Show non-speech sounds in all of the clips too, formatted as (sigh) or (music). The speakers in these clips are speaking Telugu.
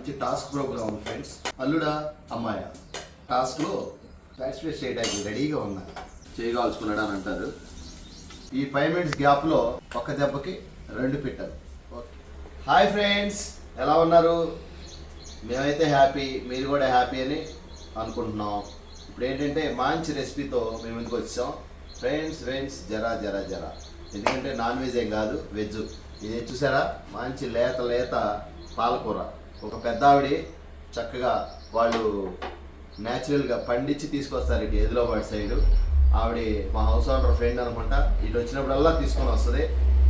మంచి టాస్క్ ప్రోగ్రామ్ ఉంది ఫ్రెండ్స్. అల్లుడా అమ్మాయ? టాస్క్లో పార్టిసిపేట్ చేయడానికి రెడీగా ఉన్నా? చేయగాల్చుకున్నాడు అని అంటారు. ఈ ఫైవ్ మినిట్స్ గ్యాప్లో ఒక్క దెబ్బకి రెండు పెట్టారు. ఓకే. హాయ్ ఫ్రెండ్స్ ఎలా ఉన్నారు? మేమైతే హ్యాపీ మీరు కూడా హ్యాపీ అని అనుకుంటున్నాం. ఇప్పుడు ఏంటంటే మంచి రెసిపీతో మేము ఇంటికి వచ్చాం. ఫ్రెండ్స్ ఫ్రెండ్స్ జరా జరా జరా. ఎందుకంటే నాన్ వెజ్ ఏం కాదు వెజ్ ఇది చూసారా? మంచి లేత లేత పాలకూర. ఒక పెద్ద ఆవిడ చక్కగా వాళ్ళు న్యాచురల్గా పండించి తీసుకొస్తారు ఇటు ఎదిలోబాటు సైడు. ఆవిడ మా హౌస్ ఓనర్ ఫ్రెండ్ అనుకుంటా. ఇటు వచ్చినప్పుడల్లా తీసుకొని వస్తుంది.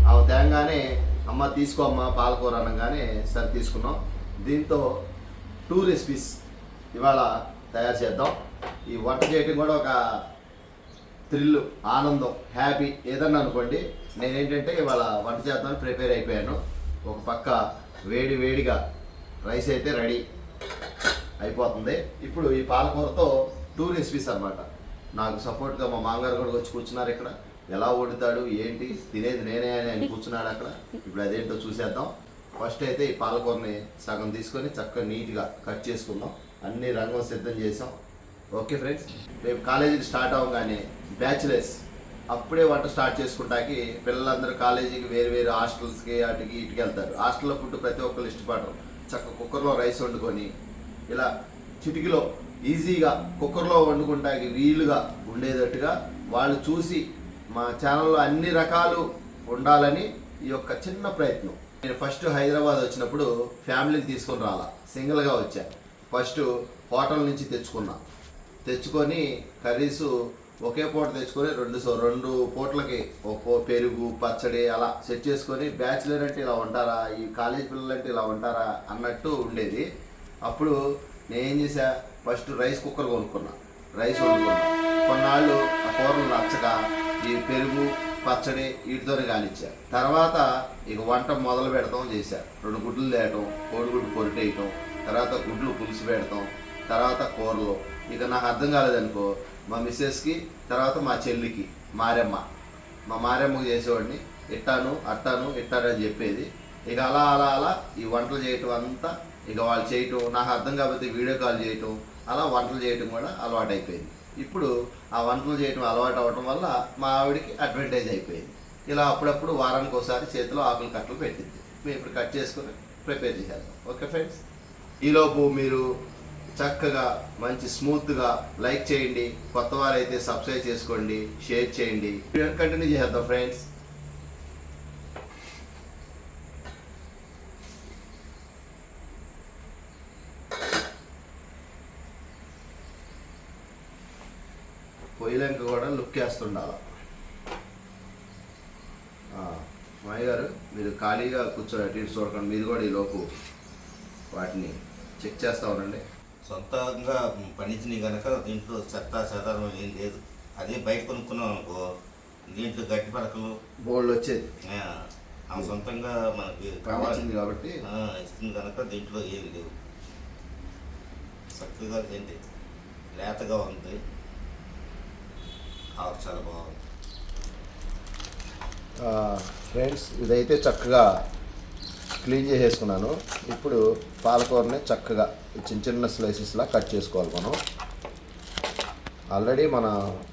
ఆమె తేగానే అమ్మ తీసుకో అమ్మ పాలకూర అనగానే సరే తీసుకున్నాం. దీంతో టూ రెసిపీస్ ఇవాళ తయారు చేద్దాం. ఈ వంట చేయడం కూడా ఒక థ్రిల్ ఆనందం హ్యాపీ ఏదన్నా అనుకోండి. నేనేంటంటే ఇవాళ వంట చేద్దామని ప్రిపేర్ అయిపోయాను. ఒక పక్క వేడి వేడిగా రైస్ అయితే రెడీ అయిపోతుంది. ఇప్పుడు ఈ పాలకూరతో టూ రెసిపీస్ అన్నమాట. నాకు సపోర్ట్గా మా మామగారు కూడా వచ్చి కూర్చున్నారు ఇక్కడ. ఎలా వండుతాడు ఏంటి తినేది నేనే అని ఆయన కూర్చున్నాడు అక్కడ. ఇప్పుడు అదేంటో చూసేద్దాం. ఫస్ట్ అయితే ఈ పాలకూరని సగం తీసుకొని చక్కగా నీట్గా కట్ చేసుకుందాం. అన్ని రంగం సిద్ధం చేసాం. Okay friends? రేపు కాలేజీకి స్టార్ట్ అవ్వగానే బ్యాచులర్స్ అప్పుడే వంట స్టార్ట్ చేసుకుంటాకి పిల్లలందరూ కాలేజీకి వేరు వేరు హాస్టల్స్కి అటుకి ఇటుకి వెళ్తారు. హాస్టల్లో ఫుడ్ ప్రతి ఒక్కరు ఇష్టపడరు. చక్క కుక్కర్లో రైస్ వండుకొని ఇలా చిటికలో ఈజీగా కుక్కర్లో వండుకుంటానికి వీలుగా ఉండేటట్టుగా వాళ్ళు చూసి మా ఛానల్లో అన్ని రకాలు ఉండాలని ఈ యొక్క చిన్న ప్రయత్నం. నేను ఫస్ట్ హైదరాబాద్ వచ్చినప్పుడు ఫ్యామిలీని తీసుకొని రాలా. సింగిల్గా వచ్చా. ఫస్ట్ హోటల్ నుంచి తెచ్చుకున్నా. తెచ్చుకొని కర్రీస్ ఒకే పూట తెచ్చుకొని రెండు సో రెండు పూటలకి ఒక పెరుగు పచ్చడి అలా సెట్ చేసుకొని బ్యాచిలర్ అంటే ఇలా ఉంటారా? ఈ కాలేజ్ పిల్లలు అంటే ఇలా ఉంటారా? అన్నట్టు ఉండేది. అప్పుడు నేను ఏం ఫస్ట్ రైస్ కుక్కర్ కొనుక్కున్నా. రైస్ వండుకున్నా. కొన్నాళ్ళు ఆ కూరలు నచ్చక ఈ పెరుగు పచ్చడి వీటితోనే కానిచ్చా తర్వాత ఇక వంట మొదలు పెడతాం చేశా. రెండు గుడ్లు తేయటం కోడిగుడ్లు పొరిటేయటం తర్వాత గుడ్లు పులుసు పెడతాం తర్వాత కూరలు. ఇక నాకు అర్థం కాలేదనుకో మా మిస్సెస్కి తర్వాత మా చెల్లికి మారెమ్మ. మా మారెమ్మకు చేసేవాడిని ఇట్టాను అట్టాను ఇట్టాను అని చెప్పేది. ఇక అలా అలా అలా ఈ వంటలు చేయటం అంతా ఇక వాళ్ళు చేయటం నాకు అర్థం కాకపోతే వీడియో కాల్ చేయటం అలా వంటలు చేయటం కూడా అలవాటు అయిపోయింది ఇప్పుడు ఆ వంటలు చేయటం అలవాటు అవ్వటం వల్ల మా ఆవిడకి అడ్వాంటేజ్ అయిపోయింది. ఇలా అప్పుడప్పుడు వారానికి ఒకసారి చేతిలో ఆకులు కట్టలు పెట్టింది మేము ఇప్పుడు కట్ చేసుకుని ప్రిపేర్ చేసేద్దాం. Okay friends? ఈలోపు మీరు చక్కగా మంచి స్మూత్గా లైక్ చేయండి. కొత్త వారైతే సబ్స్క్రైబ్ చేసుకోండి. షేర్ చేయండి. వీడియోని కంటిన్యూ చేద్దాం ఫ్రెండ్స్ పొయ్యిలంక కూడా లుక్ వేస్తుండాలి మాయ గారు మీరు ఖాళీగా కూర్చొని అటు ఇటు చూడకండి. మీరు కూడా ఈ లోపు వాటిని చెక్ చేస్తా ఉండండి. సొంతంగా పండించినవి కనుక దీంట్లో చెత్త చెదారం ఏం లేదు. అదే బయట కొనుక్కున్నాం అనుకో దీంట్లో గట్టి పడకలు. బోల్డ్ వచ్చేది. ఆ, ఆమె సొంతంగా మనకి కావాల్సింది కాబట్టి. ఇస్తుంది కనుక దీంట్లో ఏమి లేవు. చక్కగా ఏంటి? లేతగా ఉంది. ఆకు చాలా బాగుంది. ఫ్రెండ్స్ ఇదైతే చక్కగా క్లీన్ చేసేసుకున్నాను. ఇప్పుడు పాలకూరని చక్కగా చిన్న చిన్న స్లైసెస్లా కట్ చేసుకోవాలి మనం. ఆల్రెడీ మన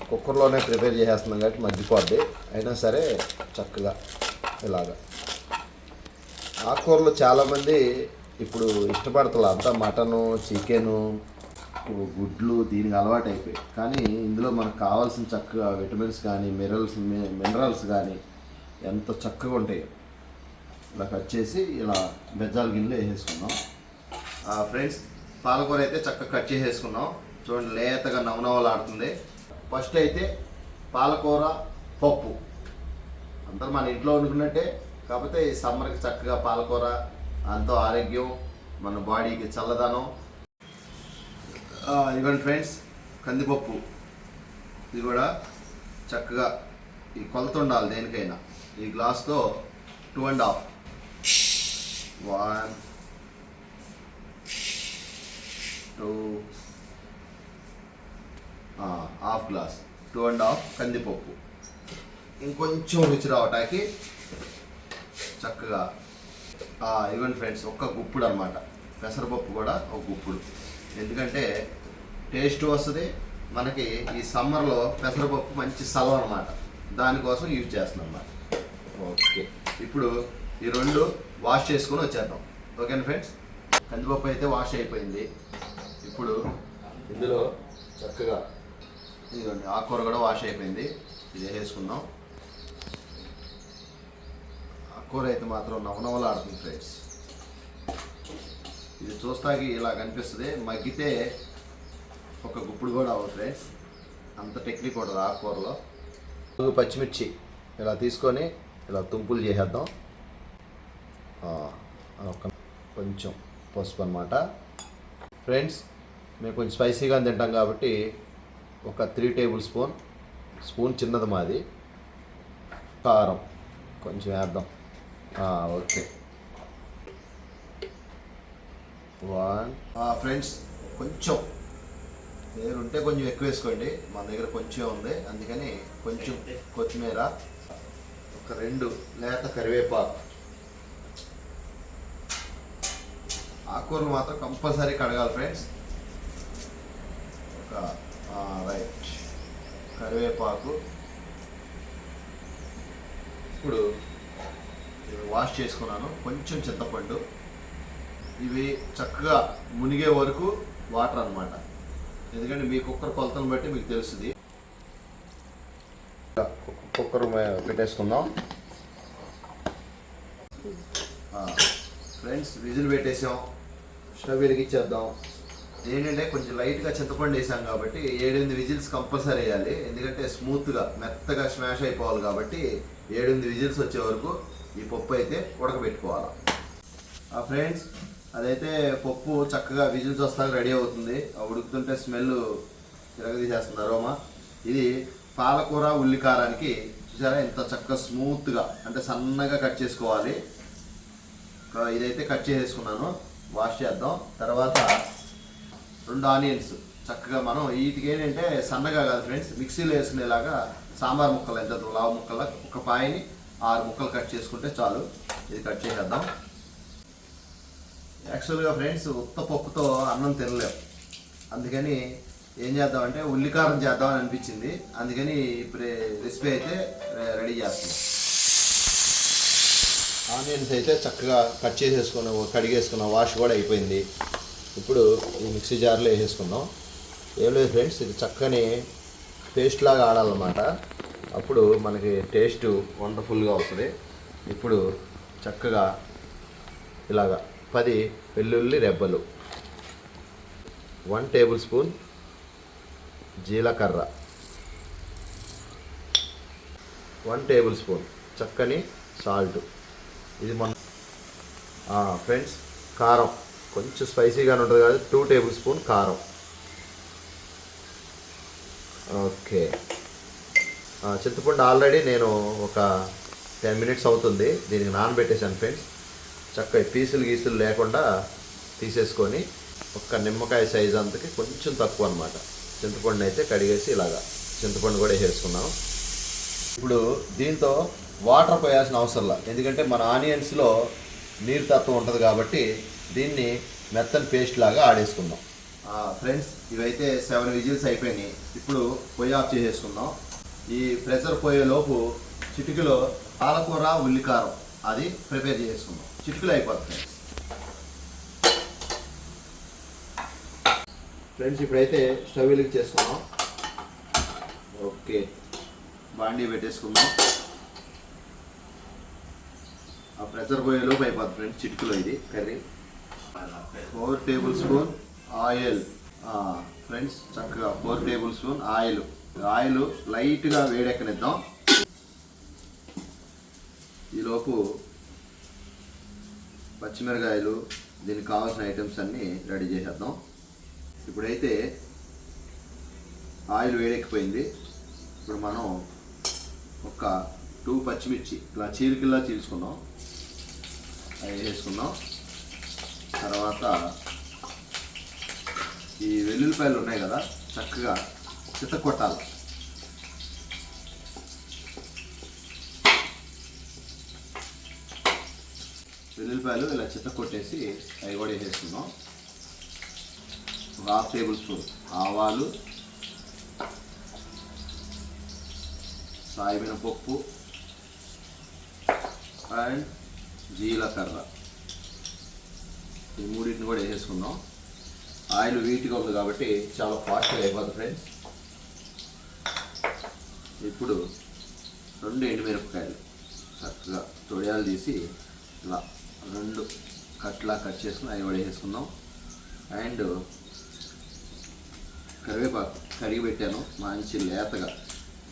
కుక్కర్లోనే ప్రిపేర్ చేసేస్తున్నాం కాబట్టి మగ్గిపోద్ది. అయినా సరే చక్కగా ఇలాగా. ఆకుకూరలు చాలామంది ఇప్పుడు ఇష్టపడతారు అంతా మటను చికెను గుడ్లు దీనికి అలవాటు అయిపోయి కానీ ఇందులో మనకు కావాల్సిన చక్కగా విటమిన్స్ కానీ మినరల్స్ మినరల్స్ కానీ ఎంత చక్కగా ఉంటాయి. ఇలా కట్ చేసి ఇలా బెజ్జాల గిన్నెలో వేసేసుకున్నాం. ఫ్రెండ్స్ పాలకూర అయితే చక్కగా కట్ చేసేసుకున్నాం. చూడండి లేతగా నవనవలాడుతుంది. ఫస్ట్ అయితే పాలకూర పప్పు. అందరూ మన ఇంట్లో వండుకున్నట్టే. కాకపోతే ఈ సమ్మర్కి చక్కగా పాలకూర ఎంతో ఆరోగ్యం మన బాడీకి చల్లదనం. ఇవ్వండి ఫ్రెండ్స్ కందిపప్పు. ఇది కూడా చక్కగా ఈ కొలత ఉండాలి దేనికైనా. ఈ గ్లాస్తో two and half one two half glass two and half కందిపప్పు. ఇంకొంచెం రుచి రావటానికి చక్కగా ఈవెన్ ఫ్రెండ్స్ ఒక్క గుప్పుడు అనమాట పెసరపప్పు కూడా ఒక గుప్పుడు. ఎందుకంటే టేస్ట్ వస్తుంది. మనకి ఈ సమ్మర్లో పెసరపప్పు మంచి సలవ అనమాట దానికోసం యూజ్ చేస్తున్నాం అన్నమాట. ఓకే. ఇప్పుడు ఈ రెండు వాష్ చేసుకొని వచ్చేద్దాం. ఓకేనా ఫ్రెండ్స్? కందిపప్పు అయితే వాష్ అయిపోయింది. ఇప్పుడు ఇందులో చక్కగా ఇదిగోండి ఆకుకూర కూడా వాష్ అయిపోయింది. ఇది వేసుకుందాం ఆకుకూర అయితే మాత్రం నవనవలాడుతుంది ఫ్రెండ్స్. ఇది చూస్తాకి ఇలా కనిపిస్తుంది. మగ్గితే ఒక గుప్పుడు కూడా అవ్వదు ఫ్రెండ్స్. అంత టెక్నిక్ ఉంటుంది ఆకుకూరలో. పచ్చిమిర్చి ఇలా తీసుకొని ఇలా తుంపులు చేసేద్దాం. ఒక కొంచెం పసుపు అనమాట ఫ్రెండ్స్ మేము కొంచెం స్పైసీగా తింటాం కాబట్టి ఒక త్రీ టేబుల్ స్పూన్ స్పూన్ చిన్నది మాది. కారం కొంచెం వేద్దాం. ఓకే. వన్. ఫ్రెండ్స్ కొంచెం మీరు ఉంటే కొంచెం ఎక్కువ వేసుకోండి. మన దగ్గర కొంచెం ఉంది. అందుకని కొంచెం కొత్తిమీర ఒక రెండు లేత కరివేపాకు. ఆకుకూరలు మాత్రం కంపల్సరీ కడగాలి ఫ్రెండ్స్ ఒక రైట్. కరివేపాకు. ఇప్పుడు ఇవి వాష్ చేసుకున్నాను. కొంచెం చింతపండు. ఇవి చక్కగా మునిగే వరకు వాటర్ అన్నమాట. ఎందుకంటే మీ కుక్కర్ కొలతను బట్టి మీకు తెలుస్తుంది. కుక్కర్ పెట్టేసుకుందాం. ఫ్రెండ్స్ విజిల్ పెట్టేసాం. స్టవ్ వెలిగించేద్దాం ఏంటంటే కొంచెం లైట్గా చింతపండు వేసాం కాబట్టి ఏడెనిమిది విజిల్స్ కంపల్సరీ వేయాలి. ఎందుకంటే స్మూత్గా మెత్తగా స్మాష్ అయిపోవాలి కాబట్టి ఏడెనిమిది విజిల్స్ వచ్చే వరకు ఈ పప్పు అయితే ఉడకబెట్టుకోవాలి. ఆ ఫ్రెండ్స్ అదైతే పప్పు చక్కగా విజిల్స్ వస్తాక రెడీ అవుతుంది. ఆ ఉడుకుతుంటే స్మెల్ తిరగదీసేస్తుంది అరోమా. ఇది పాలకూర ఉల్లికారానికి చూసారా ఇంత చక్కగా స్మూత్గా అంటే సన్నగా కట్ చేసుకోవాలి. ఇదైతే కట్ చేసేసుకున్నాను. వాష్ చేద్దాం. తర్వాత రెండు ఆనియన్స్. చక్కగా మనం వీటికి ఏంటంటే సన్నగా కాదు ఫ్రెండ్స్ మిక్సీలో వేసుకునేలాగా సాంబార్ ముక్కలు ఎంత లావు ముక్కల ఒక పాయని ఆరు ముక్కలు కట్ చేసుకుంటే చాలు. ఇది కట్ చేసేద్దాం. యాక్చువల్గా ఫ్రెండ్స్ ఉత్త పప్పుతో అన్నం తినలేం. అందుకని ఏం చేద్దామంటే ఉల్లికారం చేద్దామని అనిపించింది. అందుకని ఇప్పుడు రెసిపీ అయితే రెడీ చేస్తాం ఆనియన్స్ అయితే చక్కగా కట్ చేసేసుకున్నాం కడిగేసుకున్న వాష్ కూడా అయిపోయింది. ఇప్పుడు ఈ మిక్సీ జార్లో వేసేసుకుందాం. ఏం లేదు ఫ్రెండ్స్ ఇది చక్కని పేస్ట్ లాగా ఆడాలన్నమాట. అప్పుడు మనకి టేస్ట్ వండర్ఫుల్గా వస్తుంది. ఇప్పుడు చక్కగా ఇలాగా పది వెల్లుల్లి రెబ్బలు వన్ టేబుల్ స్పూన్ జీలకర్ర వన్ టేబుల్ స్పూన్ చక్కని సాల్ట్. ఇది మన ఫ్రెండ్స్ కారం. కొంచెం స్పైసీగానే ఉంటుంది కదా టూ టేబుల్ స్పూన్ కారం ఓకే చింతపండు ఆల్రెడీ నేను ఒక టెన్ మినిట్స్ అవుతుంది. దీనికి నానబెట్టేశాను ఫ్రెండ్స్ చక్కగా పీసులు గీసులు లేకుండా తీసేసుకొని ఒక్క నిమ్మకాయ సైజ్ అంతకి కొంచెం తక్కువ అనమాట చింతపండు అయితే కడిగేసి ఇలాగా చింతపండు కూడా వేసేసుకున్నాం ఇప్పుడు దీంతో వాటర్ పోయాల్సిన అవసరం లేదు ఎందుకంటే మన ఆనియన్స్లో నీరు తత్వం ఉంటుంది కాబట్టి దీన్ని మెత్తని పేస్ట్ లాగా ఆడేసుకుందాం. ఫ్రెండ్స్ ఇవైతే సెవెన్ విజిల్స్ అయిపోయినాయి. ఇప్పుడు పొయ్యి ఆఫ్ చేసేసుకుందాం. ఈ ప్రెషర్ పోయేలోపు చిటికలో పాలకూర ఉల్లికారం అది ప్రిపేర్ చేసుకుందాం చిటికలు అయిపోతుంది ఫ్రెండ్స్. ఫ్రెండ్స్ ఇప్పుడైతే స్టవ్ వెలిగి చేసుకుందాం ఓకే. బాండీ పెట్టేసుకుందాం. ఆ ప్రెషర్ పోయేలోపు అయిపోతుంది ఫ్రెండ్స్ చిటికలో ఇది curry. Four tablespoon oil friends చక్కగా four tablespoon oil oil లైట్గా వేడెక్కనిద్దాం. ఈలోపు పచ్చిమిరకాయలు దీనికి కావాల్సిన ఐటమ్స్ అన్నీ రెడీ చేసేద్దాం. ఇప్పుడైతే ఆయిల్ వేడెక్కిపోయింది. ఇప్పుడు మనం ఒక టూ పచ్చిమిర్చి. ఇలా చీలికల్లా చీల్చుకున్నాం. అవి వేసుకున్నాం. తర్వాత ఈ వెల్లుల్లిపాయలు ఉన్నాయి కదా చక్కగా చిత్త కొట్టాలి వెల్లుల్లిపాయలు ఇలా చిత్త కొట్టేసి అవి కూడా వేసేసుకుందాం ఒక హాఫ్ టేబుల్ స్పూన్ ఆవాలు సాయి మినపప్పు అండ్ జీలకర్ర ఈ మూడింటిని కూడా వేసేసుకున్నాం ఆయిల్ వీటిగా ఉంది కాబట్టి చాలా ఫాస్ట్గా అయిపోతుంది ఫ్రెండ్స్ ఇప్పుడు రెండు ఎండుమిరపకాయలు చక్కగా తొడియాలు తీసి ఇలా రెండు కట్లా కట్ చేసుకుని అవి కూడా వేసేసుకుందాం. అండ్ కరివేపాకు కడిగి పెట్టాను. మంచి లేతగా.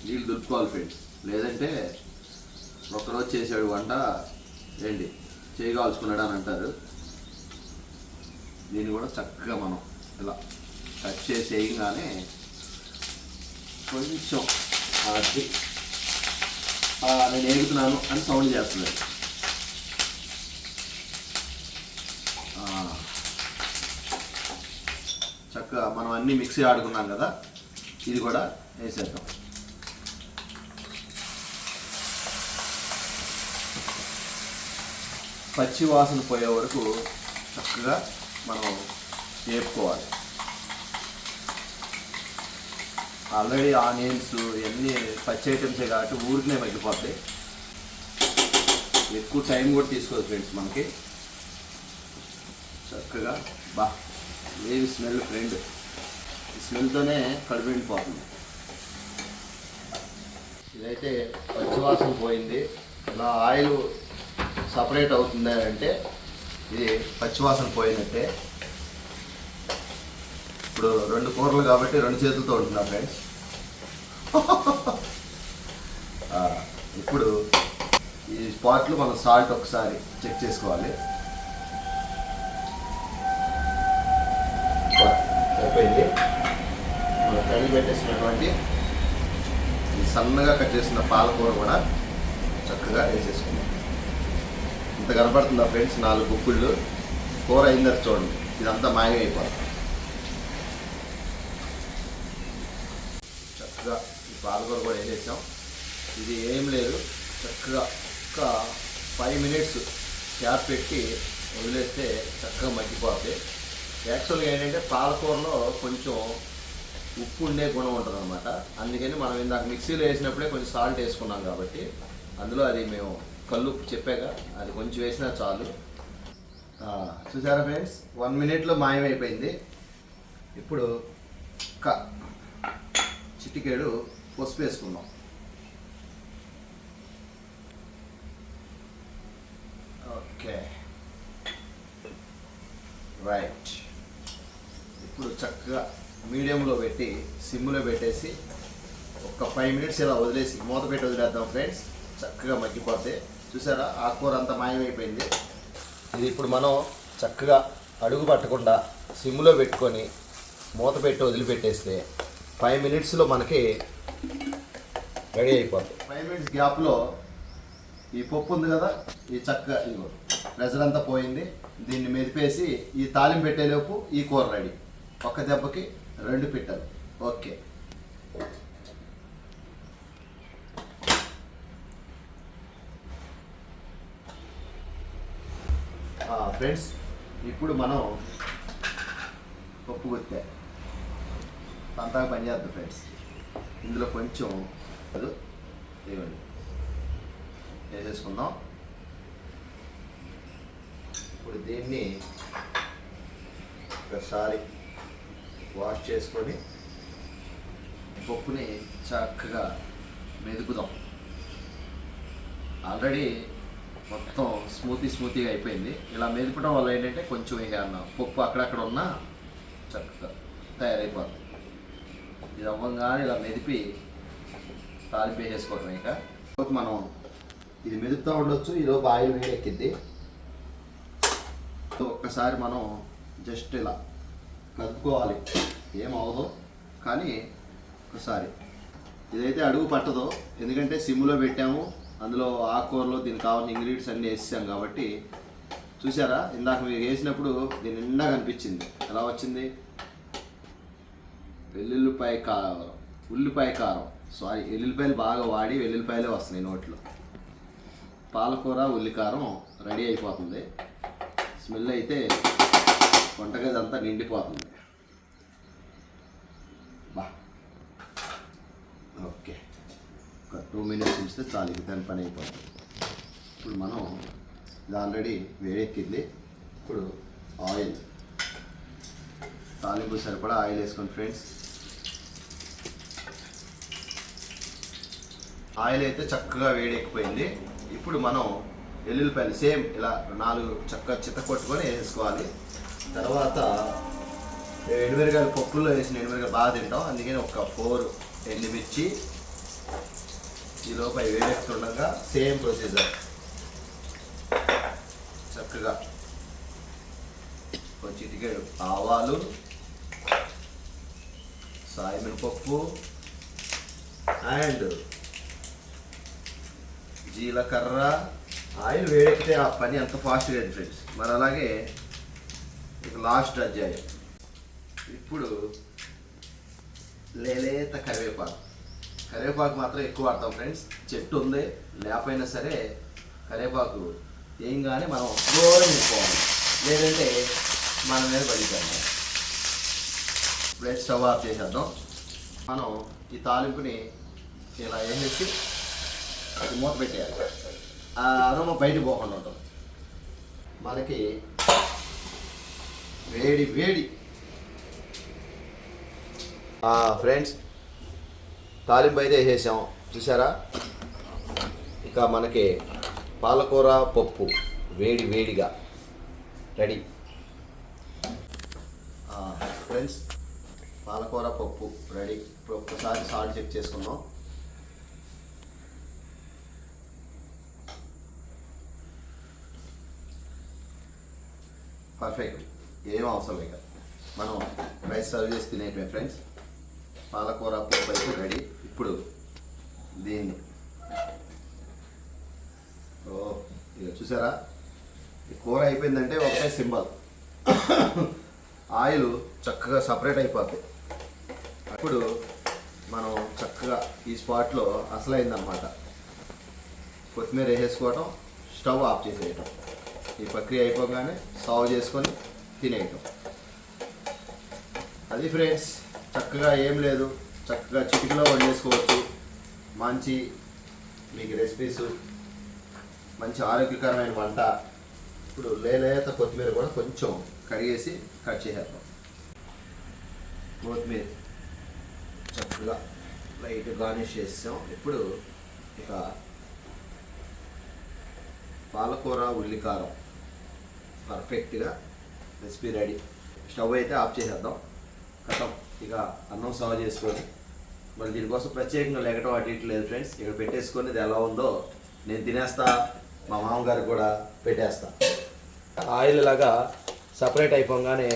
నీళ్ళు దులుపుకోవాలి ఫ్రెండ్స్ లేదంటే ఒకరోజు చేసాడు వంట ఏంటి? చేయగాల్చుకున్నాడు అని అంటారు. దీన్ని కూడా చక్కగా మనం ఇలా కట్ చేసి వేయగానే కొంచెం అది నేను ఏగుతున్నాను అని సౌండ్ చేస్తున్నాడు చక్కగా మనం అన్నీ మిక్సీ ఆడుకున్నాం కదా ఇది కూడా వేసేద్దాం. పచ్చి వాసన పోయే వరకు చక్కగా మనం వేపుకోవాలి. ఆల్రెడీ ఆనియన్స్ ఇవన్నీ పచ్చి ఐటమ్సే కాబట్టి ఊరికనే మగ్గిపోతాయి. ఎక్కువ టైం కూడా తీసుకోదు ఫ్రెండ్స్ మనకి. చక్కగా బా ఏమి స్మెల్ ఫ్రెండ్ స్మెల్తోనే కడుపుండిపోతుంది ఇదైతే పచ్చివాసన పోయింది. ఇలా ఆయిల్ సపరేట్ అవుతుంది అంటే ఇది పచ్చివాసన పోయినట్టే. ఇప్పుడు రెండు కూరలు కాబట్టి రెండు చేతులతో ఉంటున్నా ఫ్రెండ్స్. ఇప్పుడు ఈ స్పాట్లో మనం సాల్ట్ ఒకసారి చెక్ చేసుకోవాలి. సరిపోయింది. మనం కడిగి పెట్టేసినటువంటి ఈ సన్నగా కట్ చేసిన పాలకూర కూడా చక్కగా వేసేసుకుందాం. ఇంత కనపడుతుందా ఫ్రెండ్స్? నాలుగు బుక్కుళ్ళు. కూర అయిందని చూడండి. ఇదంతా మాయమైపోతుంది చక్కగా ఈ పాలకూర కూడా వేసేసాం. ఇది ఏం లేదు. చక్కగా ఒక ఫైవ్ మినిట్స్ క్యాప్ పెట్టి వదిలేస్తే చక్కగా మగ్గిపోతుంది యాక్చువల్గా ఏంటంటే పాలకూరలో కొంచెం ఉప్పు ఉండే గుణం ఉంటుంది అనమాట అందుకని మనం ఇందాక మిక్సీలో వేసినప్పుడే కొంచెం సాల్ట్ వేసుకున్నాం కాబట్టి అందులో అది మేము కల్లు చెప్పాక అది కొంచెం వేసినా చాలు. చూసారా ఫ్రెండ్స్? వన్ మినిట్లో మాయమైపోయింది. ఇప్పుడు క చిటికేడు పసుపు వేసుకుందాం. ఓకే. రైట్. ఇప్పుడు చక్కగా మీడియంలో పెట్టి సిమ్లో పెట్టేసి ఒక ఫైవ్ మినిట్స్ ఇలా వదిలేసి మూత పెట్టి వదిలేద్దాం ఫ్రెండ్స్. చక్కగా మగ్గిపోతే చూసారా? ఆ కూర అంతా మాయమైపోయింది. ఇది ఇప్పుడు మనం చక్కగా అడుగు పట్టకుండా సిమ్లో పెట్టుకొని మూత పెట్టి వదిలిపెట్టేస్తే ఫైవ్ మినిట్స్లో మనకి రెడీ అయిపోతుంది. ఫైవ్ మినిట్స్ గ్యాప్లో ఈ పప్పు ఉంది కదా ఈ చక్కగా ఇదిగో ప్రెజర్ అంతా పోయింది. దీన్ని మెదిపేసి ఈ తాలింపు పెట్టేలోపు ఈ కూర రెడీ. ఒక్క దెబ్బకి రెండు పిట్టలు. ఓకే. ఫ్రెండ్స్ ఇప్పుడు మనం పప్పు గుత్తే అంతగా పనిచేద్దాం ఫ్రెండ్స్ ఇందులో కొంచెం అది ఇవ్వండి. వేసేసుకుందాం. ఇప్పుడు దీన్ని ఒకసారి వాష్ చేసుకొని పప్పుని చక్కగా మెదుపుదాం. ఆల్రెడీ మొత్తం స్మూతీ స్మూతీగా అయిపోయింది. ఇలా మెదపడం వల్ల ఏంటంటే కొంచెం ఇక పప్పు అక్కడక్కడ ఉన్నా చక్కగా తయారైపోతుంది ఇది అవ్వంగానే ఇలా మెదిపి తాలింపు వేసేసుకోవటం ఇక మనం ఇది మెదుపుతూ ఉండొచ్చు ఈలోపు ఆయిల్ వేడెక్కిద్ది సో ఒక్కసారి మనం జస్ట్ ఇలా కలుపుకోవాలి. ఏం అవదు కానీ ఒకసారి ఇదైతే అడుగు పట్టదు ఎందుకంటే సిమ్లో పెట్టాము. అందులో ఆకుకూరలో దీనికి కావాల్సిన ఇంగ్రీడియంట్స్ అన్నీ వేసాం కాబట్టి చూసారా? ఇందాక మీరు వేసినప్పుడు దీని నిండా కనిపించింది. ఎలా వచ్చింది? వెల్లుల్లిపాయ కారం ఉల్లిపాయ కారం. సారీ వెల్లుల్లిపాయలు బాగా వాడి వెల్లుల్లిపాయలే వస్తున్నాయి నోట్లో. పాలకూర ఉల్లికారం రెడీ అయిపోతుంది. స్మెల్ అయితే వంటగది అంతా నిండిపోతుంది బా ఓకే ఒక టూ మినిట్స్ ఉంచితే చాలు ఇక దాని పని అయిపోతుంది ఇప్పుడు మనం ఇది ఆల్రెడీ వేడెక్కింది. ఇప్పుడు ఆయిల్. తాలింపు సరిపడా ఆయిల్ వేసుకోండి ఫ్రెండ్స్. ఆయిల్ అయితే చక్కగా వేడెక్కిపోయింది. ఇప్పుడు మనం ఎల్లుల్లిపాయలు సేమ్ ఇలా నాలుగు చక్కగా చిత్త కొట్టుకొని వేసుకోవాలి. తర్వాత ఎండుమిరగాయలు పప్పులో వేసిన ఎండుమిరగాయలు బాగా తింటాం. అందుకని ఒక ఫోర్ ఎండుమిర్చి ఈ లోపు అవి వేడెక్కుతుండగా సేమ్ ప్రొసీజర్ చక్కగా. కొంచెం చిటికెడు ఆవాలు సాయి మినపప్పు అండ్ జీలకర్ర. ఆయిల్ వేడెక్కితే ఆ పని అంత ఫాస్ట్గా అయింది ఫ్రెండ్స్ మరి అలాగే ఇక లాస్ట్ అధ్యాయం. ఇప్పుడు లేలేత కరివేపాకు. కరివేపాకు మాత్రం ఎక్కువ వాడతాం ఫ్రెండ్స్ చెట్టు ఉంది లేకపోయినా సరే కరివేపాకు ఏంగానే మనం దూరం నింపుకోవాలి. లేదంటే మన మీద పడిపోయింది బ్రెడ్ స్టవ్ ఆఫ్ చేసేద్దాం. మనం ఈ తాలింపుని ఇలా వేసేసి అది మూత పెట్టేయాలి. ఆ అరమ బయట పోకుండా ఉంటాం. మనకి వేడి వేడి. ఫ్రెండ్స్ తాలింపు అయితే వేసేసాం. చూసారా? ఇక మనకి పాలకూర పప్పు వేడి వేడిగా రెడీ. ఫ్రెండ్స్ పాలకూర పప్పు రెడీ. ఇప్పుడు ఒక్కసారి సాల్ట్ చెక్ చేసుకుందాం. పర్ఫెక్ట్. ఏం అవసరం లేక మనం రైస్ సర్వ్ చేసి తినేటమే ఫ్రెండ్స్. పాలకూర పప్పు అయితే రెడీ. ఇప్పుడు దీన్ని. ఓ ఇక చూసారా? ఈ కూర అయిపోయిందంటే ఒకటే సింబల్. ఆయిల్ చక్కగా సపరేట్ అయిపోతుంది అప్పుడు మనం చక్కగా ఈ స్పాట్లో అసలైందనమాట కొత్తిమీర వేసేసుకోవటం స్టవ్ ఆఫ్ చేసేయటం. ఈ ప్రక్రియ అయిపోగానే సాల్వ్ చేసుకొని తినేయటం. అది ఫ్రెండ్స్ చక్కగా ఏం లేదు. చక్కగా చిటికలో వండేసుకోవచ్చు. మంచి మీకు రెసిపీస్ మంచి ఆరోగ్యకరమైన వంట. ఇప్పుడు లేలేత కొత్తిమీర కూడా కొంచెం కడిగేసి కట్ చేసేద్దాం. కొత్తిమీర చక్కగా లైట్ గార్నిష్ చేసాం ఇప్పుడు ఇక పాలకూర ఉల్లికారం పర్ఫెక్ట్గా రెసిపీ రెడీ స్టవ్ అయితే ఆఫ్ చేసేద్దాం. కథం ఇక అన్నం సర్వ్ చేసుకొని మరి దీనికోసం ప్రత్యేకంగా లెగటం అటు ఇటు లేదు ఫ్రెండ్స్. ఇక్కడ పెట్టేసుకొని ఇది ఎలా ఉందో నేను తినేస్తా మా మామగారు కూడా పెట్టేస్తా. ఆయిల్ లాగా సపరేట్ అయిపోగానే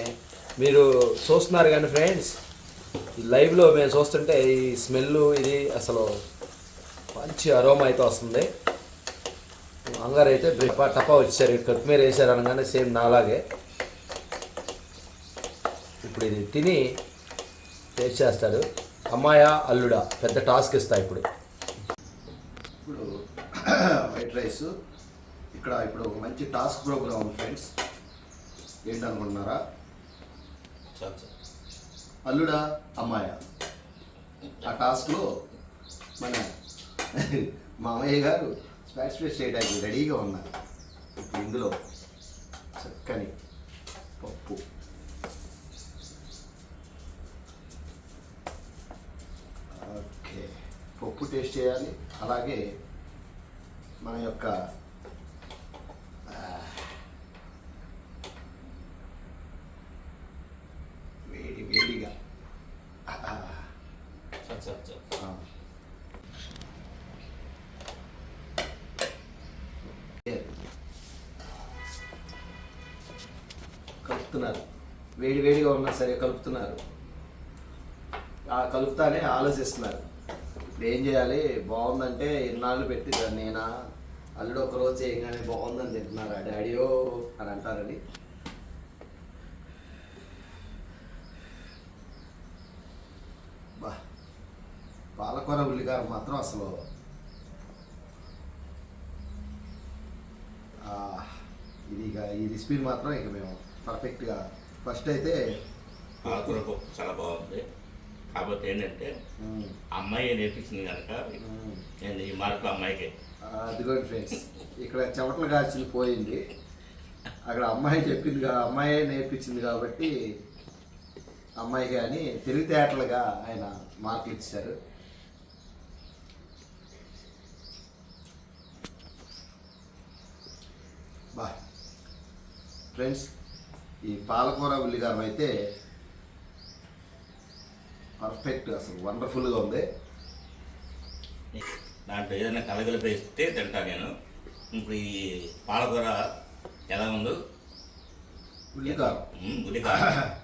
మీరు చూస్తున్నారు కానీ ఫ్రెండ్స్ లైవ్లో మేము చూస్తుంటే ఈ స్మెల్ ఇది అసలు మంచి అరోమా అయితే వస్తుంది. అంగారు అయితే టపా టపా వచ్చారు కొత్తిమీర వేసారు అనగానే సేమ్ నాలాగే. ఇప్పుడు ఇది తిని టేస్ట్ చేస్తాడు. అమ్మాయా అల్లుడా పెద్ద టాస్క్ ఇస్తా ఇప్పుడు. ఇప్పుడు వైట్ రైస్. ఇక్కడ ఇప్పుడు ఒక మంచి టాస్క్ ప్రోగ్రామ్ ఉంది ఫ్రెండ్స్. ఏంటనుకుంటున్నారా. అల్లుడా అమ్మాయ? ఆ టాస్క్లో మన (laughs) మామయ్య గారు పార్టిసిపేట్ చేయడానికి రెడీగా ఉన్నారు. ఇప్పుడు ఇందులో చక్కని పప్పు ఓకే పప్పు టేస్ట్ చేయాలి. అలాగే మన యొక్క వేడి వేడిగా. కలుపుతున్నారు. వేడి వేడిగా ఉన్నా సరే కలుపుతున్నారు. ఆ కలుపుతానే ఆలోచిస్తున్నారు. ఏం చేయాలి? బాగుందంటే ఇన్నాళ్ళు పెట్టి నేనా? అల్లుడు ఒక రోజు చేయగానే బాగుందని తింటున్నారు ఆ డాడీయో అని అంటారని. బా పాలకూర ఉల్లిగారు మాత్రం అసలు. ఇది ఇక ఈ రెసిపీని మాత్రం ఇక మేము పర్ఫెక్ట్గా ఫస్ట్ అయితే పాలకూర పప్పు చాలా బాగుంది. కాకపోతే ఏంటంటే అమ్మాయి నేర్పించింది కనుక నేను ఈ మార్పు అమ్మాయికి. అదిగోండి ఫ్రెండ్స్ ఇక్కడ చెమటలు కాల్చింది పోయింది. అక్కడ అమ్మాయి చెప్పింది కా అమ్మాయే నేర్పించింది కాబట్టి అమ్మాయి కానీ తెలివితేటలుగా ఆయన మార్కులు ఇచ్చారు. బా. ఫ్రెండ్స్ ఈ పాలకూర ఉల్లిగారం అయితే పర్ఫెక్ట్ అసలు వండర్ఫుల్గా ఉంది. దాంట్లో ఏదైనా కలగలిపి ఇస్తే తింటా నేను. ఇప్పుడు ఈ పాలకూర ఎలా ఉందో? ఉల్లిగారం ఉమ్, ఉల్లికారం. (laughs)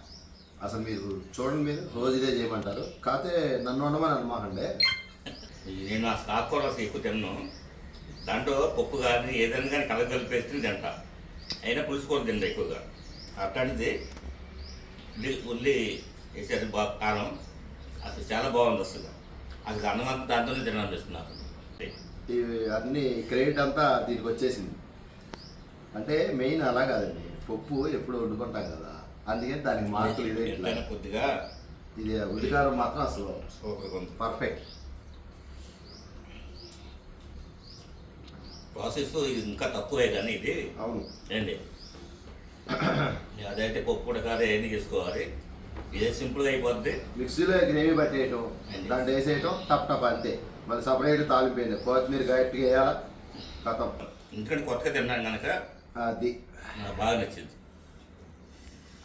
అసలు మీరు చూడండి మీరు రోజు ఇదే చేయమంటారు. కాకపోతే నన్ను ఉండమని అనమాకండి. (laughs) ఈ నేను ఆ ఆకుకూర అసలు ఎక్కువ తిన్నాను దాంట్లో పప్పు కానీ ఏదైనా కానీ కలగలిపేస్తే తింటా. అయినా పులుసు కూర తింటా ఎక్కువగా. అట్లాంటిది ఉల్లి ఉల్లి వేసేది బాగా కారం. అసలు చాలా బాగుంది అసలు. అసలు అన్నం అంతా దాంతోనే నాకు ఇవి అన్ని క్రెడిట్ అంతా దీనికి వచ్చేసింది. అంటే మెయిన్ అలా కాదండి. పప్పు ఎప్పుడు వండుకుంటాం కదా. అందుకని దానికి మార్కులు ఇదే కొద్దిగా ఇది ఉల్లికారం మాత్రం అసలు పర్ఫెక్ట్. ప్రాసెస్ ఇది ఇంకా తక్కువే కానీ ఇది. అవును. ఏంటి? (coughs) అదైతే పప్పు ఉడకాలి ఏం చేసుకోవాలి? ఇదే సింపుల్గా అయిపోద్ది. మిక్సీలో గ్రేవీ పట్టేయటం దాంట్లో వేసేయటం టప్ టప్ అంతే. మళ్ళీ సపరేట్ తాలింపు వేయండి కొత్తిమీర గట్టిగా వేయాలా? కథం. ఎందుకంటే కొత్తగా తిన్నాను కనుక అది. బాగా నచ్చింది.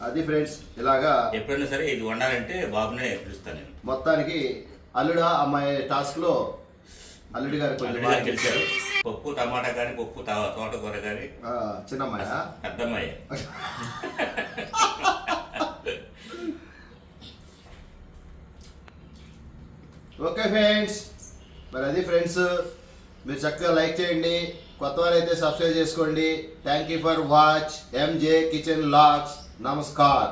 అది ఫ్రెండ్స్ ఇలాగా ఎప్పుడైనా సరే ఇది వండాలంటే బాబునే పిలుస్తాను నేను. మొత్తానికి అల్లుడా అమ్మాయి టాస్క్లో అల్లుడి గారు కొంచెం బాగా గెలిచారు పప్పు టమాటా కానీ పప్పు తోటకూర కానీ. చిన్నమ్మాయా? పెద్దమ్మాయి. (laughs) ఓకే ఫ్రెండ్స్ మరి అది ఫ్రెండ్స్ మీరు చక్కగా లైక్ చేయండి. కొత్త వారైతే సబ్స్క్రైబ్ చేసుకోండి. Thank you for watch M J kitchen lakhs namaskar